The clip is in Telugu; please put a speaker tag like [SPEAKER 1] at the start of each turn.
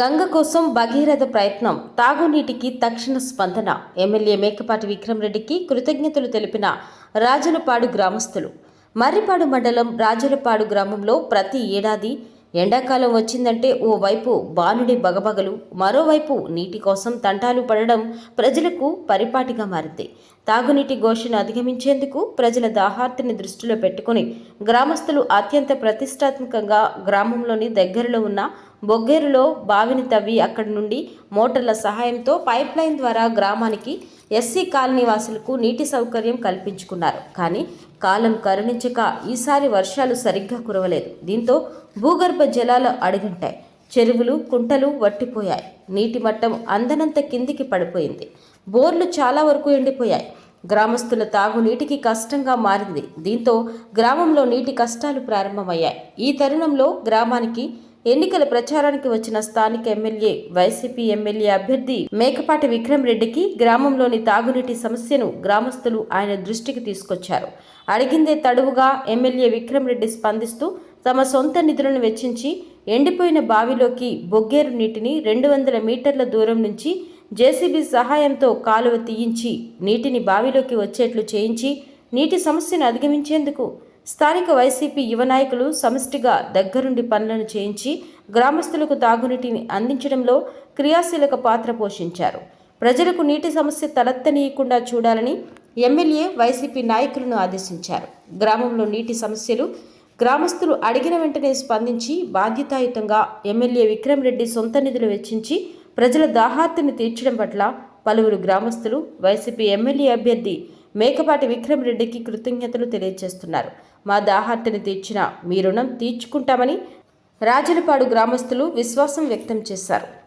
[SPEAKER 1] గంగ కోసం భగీరథ ప్రయత్నం తాగునీటికి తక్షణ స్పందన. ఎమ్మెల్యే మేకపాటి విక్రమరెడ్డికి కృతజ్ఞతలు తెలిపిన రాజులపాడు గ్రామస్తులు. మర్రిపాడు మండలం రాజులపాడు గ్రామంలో ప్రతి ఏడాది ఎండాకాలం వచ్చిందంటే ఓవైపు బాలుడి బానుడి బగబగలు మరోవైపు నీటి కోసం తంటాలు పడడం ప్రజలకు పరిపాటిగా మారింది. తాగునీటి ఘోషను అధిగమించేందుకు ప్రజల దాహార్తిని దృష్టిలో పెట్టుకుని గ్రామస్తులు అత్యంత ప్రతిష్టాత్మకంగా గ్రామంలోని దగ్గరలో ఉన్న బొగ్గేరులో బావిని తవ్వి అక్కడి నుండి మోటార్ల సహాయంతో పైప్ లైన్ ద్వారా గ్రామానికి ఎస్సీ కాలనీ వాసులకు నీటి సౌకర్యం కల్పించుకున్నారు. కానీ కాలం కరుణించక ఈసారి వర్షాలు సరిగ్గా కురవలేదు. దీంతో భూగర్భ జలాలు అడుగుంటాయి. చెరువులు కుంటలు వట్టిపోయాయి. నీటి మట్టం అందనంత కిందికి పడిపోయింది. బోర్లు చాలా వరకు ఎండిపోయాయి. గ్రామస్తుల తాగునీటికి కష్టంగా మారింది. దీంతో గ్రామంలో నీటి కష్టాలు ప్రారంభమయ్యాయి. ఈ తరుణంలో గ్రామానికి ఎన్నికల ప్రచారానికి వచ్చిన స్థానిక ఎమ్మెల్యే వైసీపీ ఎమ్మెల్యే అభ్యర్థి మేకపాటి విక్రమ్ రెడ్డికి గ్రామంలోని తాగునీటి సమస్యను గ్రామస్తులు ఆయన దృష్టికి తీసుకొచ్చారు. అడిగిందే తడువుగా ఎమ్మెల్యే విక్రమ్ రెడ్డి స్పందిస్తూ తమ సొంత నిధులను వెచ్చించి ఎండిపోయిన బావిలోకి బొగ్గేరు నీటిని రెండు వందల మీటర్ల దూరం నుంచి జేసీబీ సహాయంతో కాలువ తీయించి నీటిని బావిలోకి వచ్చేట్లు చేయించి నీటి సమస్యను అధిగమించేందుకు స్థానిక వైసీపీ యువ నాయకులు సమిష్టిగా దగ్గరుండి పనులను చేయించి గ్రామస్తులకు తాగునీటిని అందించడంలో క్రియాశీలక పాత్ర పోషించారు. ప్రజలకు నీటి సమస్య తలెత్తనీయకుండా చూడాలని ఎమ్మెల్యే వైసీపీ నాయకులను ఆదేశించారు. గ్రామంలో నీటి సమస్యలు గ్రామస్తులు అడిగిన వెంటనే స్పందించి బాధ్యతాయుతంగా ఎమ్మెల్యే విక్రమ్ రెడ్డి సొంత నిధులు వెచ్చించి ప్రజల దాహార్తిని తీర్చడం పట్ల పలువురు గ్రామస్తులు వైసీపీ ఎమ్మెల్యే అభ్యర్థి మేకపాటి విక్రమ్ రెడ్డికి కృతజ్ఞతలు తెలియజేస్తున్నారు. మా దాహార్తిని తీర్చిన మీ రుణం తీర్చుకుంటామని రాజులపాడు గ్రామస్తులు విశ్వాసం వ్యక్తం చేశారు.